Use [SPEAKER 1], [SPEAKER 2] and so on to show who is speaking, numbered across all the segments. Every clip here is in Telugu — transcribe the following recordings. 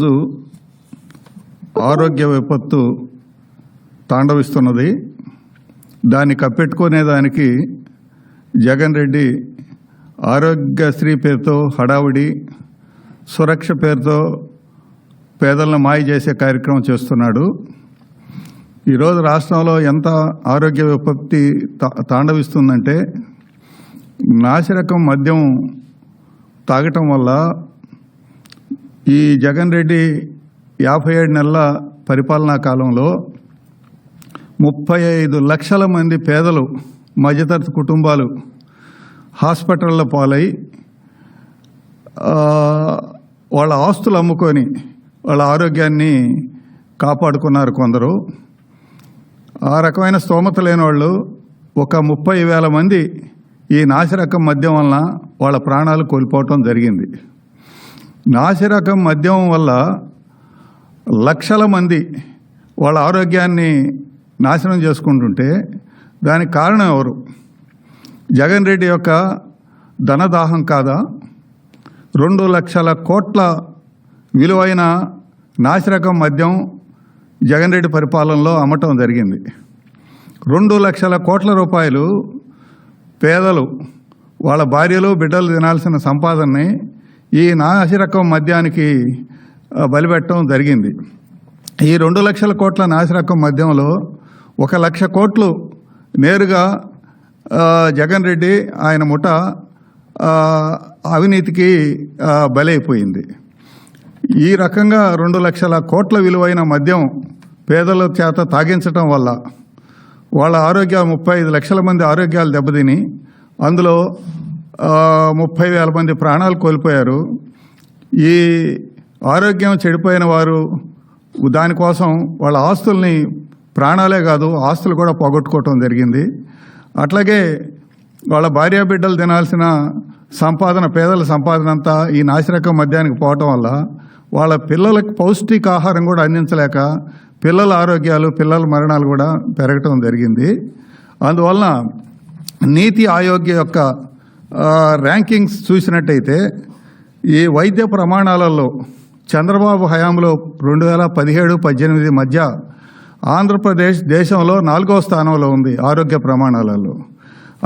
[SPEAKER 1] రోజు ఆరోగ్య విపత్తు తాండవిస్తున్నది. దాన్ని కప్పెట్టుకునే దానికి జగన్ రెడ్డి ఆరోగ్యశ్రీ పేరుతో హడావుడి సురక్ష పేరుతో పేదలను మాయ చేసే కార్యక్రమం చేస్తున్నాడు. ఈరోజు రాష్ట్రంలో ఎంత ఆరోగ్య విపత్తి తా- తాండవిస్తుందంటే నాసిరకం మద్యం తాగటం వల్ల ఈ జగన్ రెడ్డి యాభై ఏడు నెలల పరిపాలనా కాలంలో ముప్పై ఐదు లక్షల మంది పేదలు మధ్యతరగతి కుటుంబాలు హాస్పిటళ్ళ పాలై వాళ్ళ ఆస్తులు అమ్ముకొని వాళ్ళ ఆరోగ్యాన్ని కాపాడుకున్నారు కొందరు. ఆ రకమైన స్తోమత లేని వాళ్ళు ఒక ముప్పై వేల మంది ఈ నాసిరకం మద్యం వలన వాళ్ళ ప్రాణాలు కోల్పోవటం జరిగింది. నాసిరకం మద్యం వల్ల లక్షల మంది వాళ్ళ ఆరోగ్యాన్ని నాశనం చేసుకుంటుంటే దానికి కారణం ఎవరు? జగన్ రెడ్డి యొక్క ధనదాహం కాదా? రెండు లక్షల కోట్ల విలువైన నాసిరకం మద్యం జగన్ రెడ్డి పరిపాలనలో అమ్మటం జరిగింది. రెండు లక్షల కోట్ల రూపాయలు పేదలు వాళ్ళ భార్యలు బిడ్డలు తినాల్సిన సంపాదనని ఈ నాసిరకం మద్యానికి బలిపెట్టడం జరిగింది. ఈ రెండు లక్షల కోట్ల నాసిరకం మద్యంలో ఒక లక్ష కోట్లు నేరుగా జగన్ రెడ్డి ఆయన ముఠ అవినీతికి బలైపోయింది. ఈ రకంగా రెండు లక్షల కోట్ల విలువైన మద్యం పేదల చేత తాగించటం వల్ల వాళ్ళ ఆరోగ్య ముప్పై ఐదు లక్షల మంది ఆరోగ్యాలు దెబ్బతిని అందులో ముప్పై వేల మంది ప్రాణాలు కోల్పోయారు. ఈ ఆరోగ్యం చెడిపోయిన వారు దానికోసం వాళ్ళ ఆస్తుల్ని ప్రాణాలే కాదు ఆస్తులు కూడా పోగొట్టుకోవటం జరిగింది. అట్లాగే వాళ్ళ భార్య బిడ్డలు తినాల్సిన సంపాదన పేదల సంపాదన అంతా ఈ నాసిరకం మద్యానికి పోవటం వల్ల వాళ్ళ పిల్లలకు పౌష్టికాహారం కూడా అందించలేక పిల్లల ఆరోగ్యాలు పిల్లల మరణాలు కూడా పెరగటం జరిగింది. అందువలన నీతి ఆయోగ్య యొక్క ర్యాంకింగ్స్ చూసినట్టయితే ఈ వైద్య ప్రమాణాలలో చంద్రబాబు హయాంలో రెండు వేల పదిహేడు పద్దెనిమిది మధ్య ఆంధ్రప్రదేశ్ దేశంలో నాలుగో స్థానంలో ఉంది ఆరోగ్య ప్రమాణాలలో.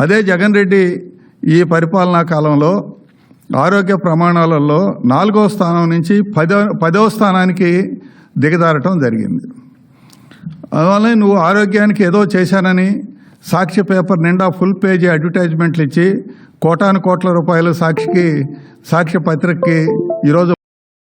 [SPEAKER 1] అదే జగన్ రెడ్డి ఈ పరిపాలనా కాలంలో ఆరోగ్య ప్రమాణాలలో నాలుగో స్థానం నుంచి పదో పదవ స్థానానికి దిగదారటం జరిగింది. అందువల్ల నువ్వు ఆరోగ్యానికి ఏదో చేశానని సాక్షి పేపర్ నిండా ఫుల్ పేజీ అడ్వర్టైజ్మెంట్లు ఇచ్చి కోటాను కోట్ల రూపాయలు సాక్షికి సాక్షి పత్రికకి ఈరోజు